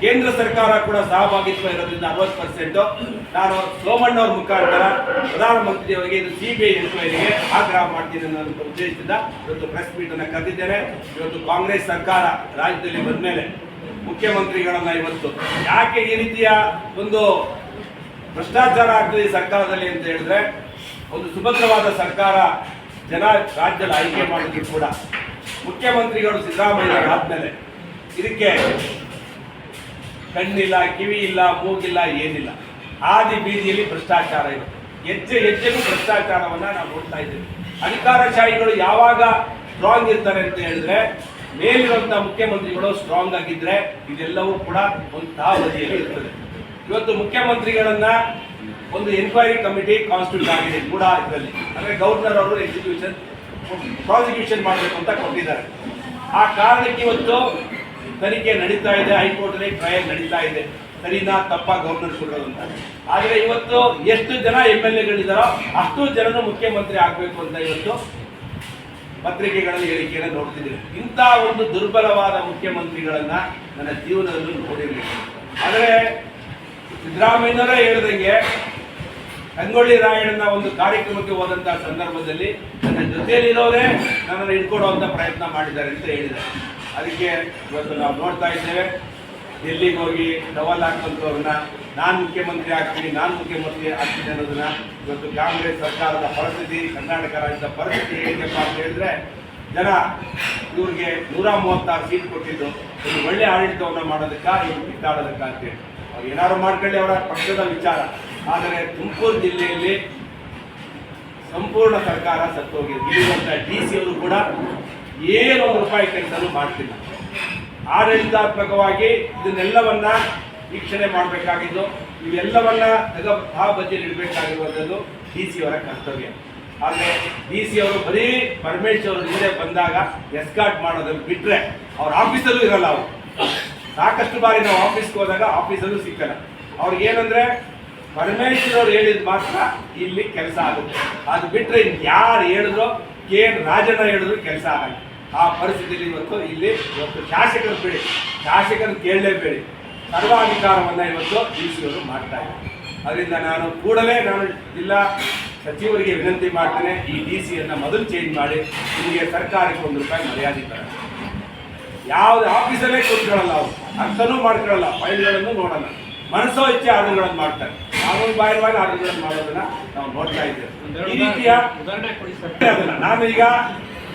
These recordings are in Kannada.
ಕೇಂದ್ರ ಸರ್ಕಾರ ಕೂಡ ಸಹಭಾಗಿತ್ವ ಇರೋದ್ರಿಂದ ಅರವತ್ತು ಪರ್ಸೆಂಟು ನಾನು ಸೋಮಣ್ಣವ್ರ ಮುಖಾಂತರ ಪ್ರಧಾನಮಂತ್ರಿಯವರಿಗೆ ಇದು ಸಿ ಬಿ ಎನ್ಕ್ವೈರಿಗೆ ಆಗ್ರಹ ಮಾಡ್ತೀನಿ ಅನ್ನೋ ಉದ್ದೇಶದಿಂದ ಇವತ್ತು ಪ್ರೆಸ್ ಮೀಟ್ ಅನ್ನು ಕರೆದಿದ್ದೇನೆ. ಇವತ್ತು ಕಾಂಗ್ರೆಸ್ ಸರ್ಕಾರ ರಾಜ್ಯದಲ್ಲಿ ಬಂದ ಮೇಲೆ ಮುಖ್ಯಮಂತ್ರಿಗಳನ್ನ ಇವತ್ತು ಯಾಕೆ ಈ ರೀತಿಯ ಒಂದು ಭ್ರಷ್ಟಾಚಾರ ಆಗ್ತದೆ ಈ ಸರ್ಕಾರದಲ್ಲಿ ಅಂತ ಹೇಳಿದ್ರೆ, ಒಂದು ಸುಭದ್ರವಾದ ಸರ್ಕಾರ ಜನ ರಾಜ್ಯದ ಆಯ್ಕೆ ಮಾಡೋದಕ್ಕೆ ಕೂಡ ಮುಖ್ಯಮಂತ್ರಿಗಳು ಸಿದ್ದರಾಮಯ್ಯ ಆದ್ಮೇಲೆ ಇದಕ್ಕೆ ಕಣ್ಣಿಲ್ಲ ಕಿವಿ ಇಲ್ಲ ಮೂಗಿಲ್ಲ, ಏನಿಲ್ಲ. ಆದಿ ಬೀದಿಯಲ್ಲಿ ಭ್ರಷ್ಟಾಚಾರ ಇದೆ. ಹೆಚ್ಚು ಹೆಜ್ಜೆಗೂ ಭ್ರಷ್ಟಾಚಾರವನ್ನ ನಾವು ನೋಡ್ತಾ ಇದ್ದೇವೆ. ಅಧಿಕಾರಶಾಹಿಗಳು ಯಾವಾಗ ಸ್ಟ್ರಾಂಗ್ ಇರ್ತಾರೆ ಅಂತ ಹೇಳಿದ್ರೆ ಮೇಲಿರುವಂಥ ಮುಖ್ಯಮಂತ್ರಿಗಳು ಸ್ಟ್ರಾಂಗ್ ಆಗಿದ್ರೆ ಇದೆಲ್ಲವೂ ಕೂಡ ಒಂದು ಬದಿಯಲ್ಲಿ ಇರ್ತದೆ. ಇವತ್ತು ಮುಖ್ಯಮಂತ್ರಿಗಳನ್ನ ಒಂದು ಎನ್ಕ್ವೈರಿ ಕಮಿಟಿ ಕಾನ್ಸ್ಟಿಟ್ಯೂಟ್ ಆಗಿದೆ ಕೂಡ ಇದರಲ್ಲಿ. ಅಂದ್ರೆ ಗವರ್ನರ್ ಅವರು ಎಕ್ಸಿಕ್ಯೂಷನ್ ಪ್ರಾಸಿಕ್ಯೂಷನ್ ಮಾಡಬೇಕು ಅಂತ ಕೊಟ್ಟಿದ್ದಾರೆ. ಆ ಕಾರಣಕ್ಕೆ ಇವತ್ತು ತನಿಖೆ ನಡೀತಾ ಇದೆ ಹೈಕೋರ್ಟ್ನಲ್ಲಿ ಟ್ರಯಲ್ ನಡೀತಾ ಇದೆ. ಸರಿನಾ ತಪ್ಪ ಗವರ್ನರ್ ಕೊಡೋದಂತ ಆದರೆ ಇವತ್ತು ಎಷ್ಟು ಜನ ಎಂ ಎಲ್ ಎಗಳಿದಾರೋ ಅಷ್ಟು ಜನರು ಮುಖ್ಯಮಂತ್ರಿ ಆಗಬೇಕು ಅಂತ ಇವತ್ತು ಪತ್ರಿಕೆಗಳಲ್ಲಿ ಹೇಳಿಕೆಯನ್ನು ನೋಡ್ತಿದ್ದೀವಿ. ಇಂಥ ಒಂದು ದುರ್ಬಲವಾದ ಮುಖ್ಯಮಂತ್ರಿಗಳನ್ನ ನನ್ನ ಜೀವನದಲ್ಲೂ ನೋಡಿರಬೇಕು ಆದರೆ ಸಿದ್ದರಾಮಯ್ಯನವರೇ ಹೇಳಿದಂಗೆ ಅಂಗೊಳ್ಳಿ ರಾಯಣ್ಣನ ಒಂದು ಕಾರ್ಯಕ್ರಮಕ್ಕೆ ಹೋದಂತಹ ಸಂದರ್ಭದಲ್ಲಿ ನನ್ನ ಜೊತೆಯಲ್ಲಿರೋರೇ ನನ್ನನ್ನು ಹಿಡ್ಕೊಡುವಂಥ ಪ್ರಯತ್ನ ಮಾಡಿದ್ದಾರೆ ಅಂತ ಹೇಳಿದ್ದಾರೆ. ಅದಕ್ಕೆ ಇವತ್ತು ನಾವು ನೋಡ್ತಾ ಇದ್ದೇವೆ. ಡೆಲ್ಲಿಗೆ ಹೋಗಿ ಟವಲ್ ಹಾಕುವಂಥವ್ರನ್ನ ನಾನು ಮುಖ್ಯಮಂತ್ರಿ ಆಗ್ತೀನಿ, ನಾನು ಮುಖ್ಯಮಂತ್ರಿ ಆಗ್ತೀನಿ ಅನ್ನೋದನ್ನ ಇವತ್ತು ಕಾಂಗ್ರೆಸ್ ಸರ್ಕಾರದ ಪರಿಸ್ಥಿತಿ, ಕರ್ನಾಟಕ ರಾಜ್ಯದ ಪರಿಸ್ಥಿತಿ ಹೇಗಿದೆಪ್ಪ ಅಂತ ಹೇಳಿದ್ರೆ, ಜನ ಇವ್ರಿಗೆ ನೂರ ಮೂವತ್ತಾರು ಸೀಟ್ ಕೊಟ್ಟಿದ್ದು, ಒಂದು ಒಳ್ಳೆ ಆಡಳಿತವನ್ನು ಮಾಡೋದಕ್ಕ ಇವ್ರು ಕಿತ್ತಾಡೋದಕ್ಕ ಅಂತೇಳಿ ಅವ್ರು ಏನಾದ್ರು ಮಾಡ್ಕೊಳ್ಳಿ ಅವರ ಪಕ್ಷದ ವಿಚಾರ. ಆದರೆ ತುಮಕೂರು ಜಿಲ್ಲೆಯಲ್ಲಿ ಸಂಪೂರ್ಣ ಸರ್ಕಾರ ಸತ್ತೋಗಿದೆ. ಇಲ್ಲಿರುವಂಥ ಡಿ ಸಿ ಅವರು ಕೂಡ ಏನು ರೂಪಾಯಿ ಕೆಲಸನೂ ಮಾಡ್ತಿಲ್ಲ. ಆಡಳಿತಾತ್ಮಕವಾಗಿ ಇದನ್ನೆಲ್ಲವನ್ನ ವೀಕ್ಷಣೆ ಮಾಡಬೇಕಾಗಿದ್ದು, ಇವೆಲ್ಲವನ್ನ ಆ ಬದಿಯಲ್ಲಿ ಇಡಬೇಕಾಗಿರುವಂಥದ್ದು ಡಿ ಸಿ ಅವರ ಕರ್ತವ್ಯ. ಆದರೆ ಡಿ ಸಿ ಅವರು ಬರೀ ಪರಮೇಶ್ವರ ಹಿಂದೆ ಬಂದಾಗ ಎಸ್ಕಾಟ್ ಮಾಡೋದನ್ನು ಬಿಟ್ಟರೆ ಅವ್ರ ಆಫೀಸಲ್ಲೂ ಇರಲ್ಲ ಅವರು. ಸಾಕಷ್ಟು ಬಾರಿ ನಾವು ಆಫೀಸ್ಗೆ ಹೋದಾಗ ಆಫೀಸಲ್ಲೂ ಸಿಕ್ಕಲ್ಲ. ಅವ್ರಿಗೆ ಏನಂದ್ರೆ ಪರಮೇಶ್ವರ ಅವ್ರು ಹೇಳಿದ್ ಮಾತ್ರ ಇಲ್ಲಿ ಕೆಲಸ ಆಗುತ್ತೆ. ಅದು ಬಿಟ್ಟರೆ ಯಾರು ಹೇಳಿದ್ರು ಕೆ ಎನ್ ರಾಜಣ್ಣ ಹೇಳಿದ್ರು ಕೆಲಸ ಆಗಲ್ಲ. ಆ ಪರಿಸ್ಥಿತಿಯಲ್ಲಿ ಇವತ್ತು ಇಲ್ಲಿ ಇವತ್ತು ಶಾಸಕರು ಬೇಡಿ. ಶಾಸಕರು ಕೇಳಲೇಬೇಡಿ. ಸರ್ವಾಧಿಕಾರವನ್ನ ಇವತ್ತು ಡಿಸಿಗಳು ಮಾಡ್ತಾ ಇದ್ದಾರೆ. ಅದರಿಂದ ನಾನು ಕೂಡಲೇ ನಾನು ಜಿಲ್ಲಾ ಸಚಿವರಿಗೆ ವಿನಂತಿ ಮಾಡ್ತೇನೆ, ಈ ಡಿ ಸಿಯನ್ನು ಮೊದಲು ಚೇಂಜ್ ಮಾಡಿ, ನಿಮಗೆ ಸರ್ಕಾರಕ್ಕೆ ಒಂದು ರೂಪಾಯಿ ಮರ್ಯಾದೆ ಬರ ಯಾವ್ದು ಆಫೀಸಲ್ಲೇ ಕೂತ್ಕೊಳ್ಳಲ್ಲ ಅವರು. ಅರ್ಥನೂ ಮಾಡ್ಕೊಳ್ಳಲ್ಲ, ಫೈಲ್ಗಳನ್ನು ನೋಡಲ್ಲ. ಮನಸ್ಸೋ ಇಚ್ಛೆ ಆರ್ಡರ್ಗಳನ್ನು ಮಾಡ್ತಾರೆ. ಕಾನೂನು ಬಾಹಿರವಾಗಿ ಮಾಡೋದನ್ನ ನಾವು ನೋಡ್ತಾ ಇದ್ದೇವೆ. ಈ ರೀತಿಯ ಈಗ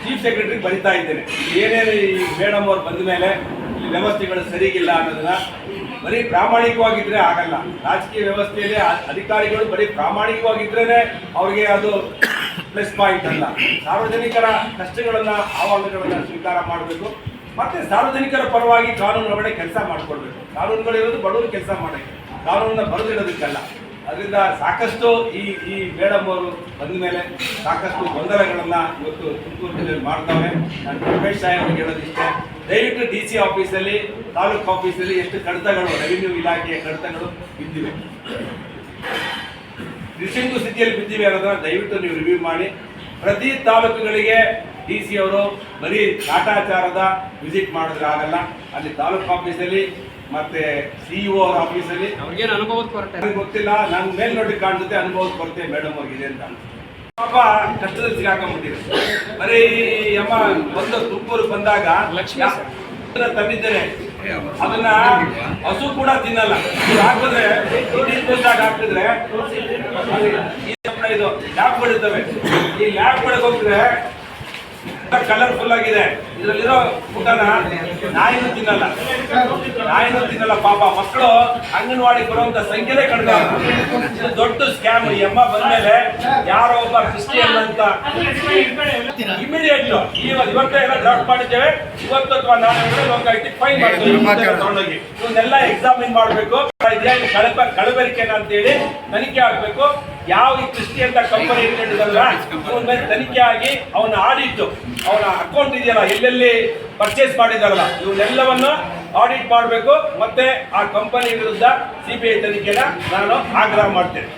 ಚೀಫ್ ಸೆಕ್ರೆಟರಿ ಬರಿತಾ ಇದ್ದೇನೆ. ಏನೇನು ಈ ಮೇಡಮ್ ಅವ್ರು ಬಂದ ಮೇಲೆ ಈ ವ್ಯವಸ್ಥೆಗಳು ಸರಿಗಿಲ್ಲ ಅನ್ನೋದನ್ನ ಬರೀ ಪ್ರಾಮಾಣಿಕವಾಗಿದ್ರೆ ಆಗಲ್ಲ. ರಾಜಕೀಯ ವ್ಯವಸ್ಥೆಯಲ್ಲಿ ಅಧಿಕಾರಿಗಳು ಬರೀ ಪ್ರಾಮಾಣಿಕವಾಗಿದ್ರೇನೆ ಅವ್ರಿಗೆ ಅದು ಪ್ಲಸ್ ಪಾಯಿಂಟ್ ಅಲ್ಲ. ಸಾರ್ವಜನಿಕರ ಕಷ್ಟಗಳನ್ನ ಆಹ್ವಾನಗಳನ್ನ ಸ್ವೀಕಾರ ಮಾಡಬೇಕು. ಮತ್ತೆ ಸಾರ್ವಜನಿಕರ ಪರವಾಗಿ ಕಾನೂನು ಒಳಗಡೆ ಕೆಲಸ ಮಾಡಿಕೊಡ್ಬೇಕು ಕಾನೂನುಗಳಿರೋದು ಬಡವರು ಕೆಲಸ ಮಾಡಕ್ಕೆ. ಕಾನೂನನ್ನ ಬರೆದಿಡೋದಕ್ಕಲ್ಲ. ಅದರಿಂದ ಸಾಕಷ್ಟು ಈ ಈ ಮೇಡಮ್ ಅವರು ಬಂದ ಮೇಲೆ ಸಾಕಷ್ಟು ಗೊಂದಲಗಳನ್ನು ಇವತ್ತು ತುಮಕೂರು ಜಿಲ್ಲೆಯಲ್ಲಿ ಮಾಡ್ತಾವೆ ನಾನು ರಮೇಶ್ ಸಾಯಿ ಅವ್ರಿಗೆ ಹೇಳೋದಿಷ್ಟೇ. ದಯವಿಟ್ಟು ಡಿ ಸಿ ಆಫೀಸಲ್ಲಿ, ತಾಲೂಕು ಆಫೀಸಲ್ಲಿ ಎಷ್ಟು ಕಡಿತಗಳು ರೆವಿನ್ಯೂ ಇಲಾಖೆಯ ಕಡಿತಗಳು ಬಿದ್ದಿವೆ. ಕೃಷಿಂಗು ಸ್ಥಿತಿಯಲ್ಲಿ ಬಿದ್ದಿವೆ ಅನ್ನೋದನ್ನ ದಯವಿಟ್ಟು ನೀವು ರಿವ್ಯೂ ಮಾಡಿ. ಪ್ರತಿ ತಾಲೂಕುಗಳಿಗೆ ಡಿ ಸಿ ಅವರು ಬರೀ ಕಾಟಾಚಾರದ ವಿಸಿಟ್ ಮಾಡಿದ್ರೆ ಆಗಲ್ಲ. ಅಲ್ಲಿ ತಾಲೂಕು ಆಫೀಸಲ್ಲಿ ಮತ್ತೆ ಸಿಇಒ ಅವರ ಆಫೀಸಲ್ಲಿ ಅವ್ರಿಗೇನು ಅನುಭವದ ಕೊರತೆ? ನನಗೆ ಗೊತ್ತಿಲ್ಲ ನನ್ ಮೇಲ್ ನೋಡಿ ಕಾಣಿಸುತ್ತೆ ಅನುಭವದ ಕೊರತೆ ಮೇಡಮ್ ಅವ್ರಿಗೆ ಅಂತ. ಪಾಪ ಕಷ್ಟದಲ್ಲಿ ಸಿಗಾಕೊಂಡ್ಬಿಟ್ಟಿದೆ ಬರೀ ಅಮ್ಮ ಬಂದ ತುಮಕೂರು ಬಂದಾಗ ಲಕ್ಷ್ಮಿ ತಂದಿದ್ದೇನೆ ಅದನ್ನ ಹಸು ಕೂಡ ತಿನ್ನಲ್ಲ. ಹಾಕಿದ್ರೆ ಹಾಕಿದ್ರೆ ಇದು ಲ್ಯಾಬ್ ಇರ್ತವೆ ಈ ಲ್ಯಾಬ್ ಹೋಗಿದ್ರೆ ಕಲರ್ಫುಲ್ ಆಗಿದೆ. ಇದರಲ್ಲಿರೋ ಊಟನ ನಾಯಿನೂ ತಿನ್ನಲ್ಲ. ನಾಯಿನೂ ತಿನ್ನಲ್ಲ ಪಾಪ. ಮಕ್ಕಳು ಅಂಗನವಾಡಿ ಬರುವಂತ ಸಂಖ್ಯೆನೇ ಕಡಿಮೆ ಇದು ದೊಡ್ಡ ಸ್ಕ್ಯಾಮ್ ಈ ಅಮ್ಮ ಬಂದ್ಮೇಲೆ ಯಾರೋ ಒಬ್ಬ ಕ್ರಿಸ್ಟಿಯನ್ ಅಂತ ಇಮಿಡಿಯೇಟ್ ಇವತ್ತೇ ಎಲ್ಲ ಡ್ರಾಫ್ಟ್ ಮಾಡಿದ್ದೇವೆ. ಇವತ್ತು ಅಥವಾ ನಾಳೆ ಲೋಕಾಯುಕ್ತಿ ಫೈನ್ ಮಾಡ್ತೀವಿ. ತಗೊಂಡೋಗಿ. ಇವನ್ನೆಲ್ಲ ಎಕ್ಸಾಮಿನ್ ಮಾಡಬೇಕು? ಕಳಪ ಅಂತ ಅಂತೇಳಿ ತನಿಖೆ ಆಗ್ಬೇಕು. ಯಾವ ಈ ಕ್ರಿಸ್ಟಿ ಅಂತ ಕಂಪನಿ ಇಟ್ಕೊಂಡಿದ್ದಲ್ಲ ಅವನ ಮೇಲೆ ತನಿಖೆ ಆಗಿ ಅವನ ಆಡಿಟ್ ಅವನ ಅಕೌಂಟ್ ಇದೆಯಲ್ಲ ಎಲ್ಲೆಲ್ಲಿ ಪರ್ಚೇಸ್ ಮಾಡಿದಾರಲ್ಲ ಇವನ್ನೆಲ್ಲವನ್ನ ಆಡಿಟ್ ಮಾಡಬೇಕು, ಮತ್ತೆ ಆ ಕಂಪನಿ ವಿರುದ್ಧ ಸಿಬಿಐ ತನಿಖೆನ ನಾನು ಆಗ್ರಹ ಮಾಡ್ತೇನೆ.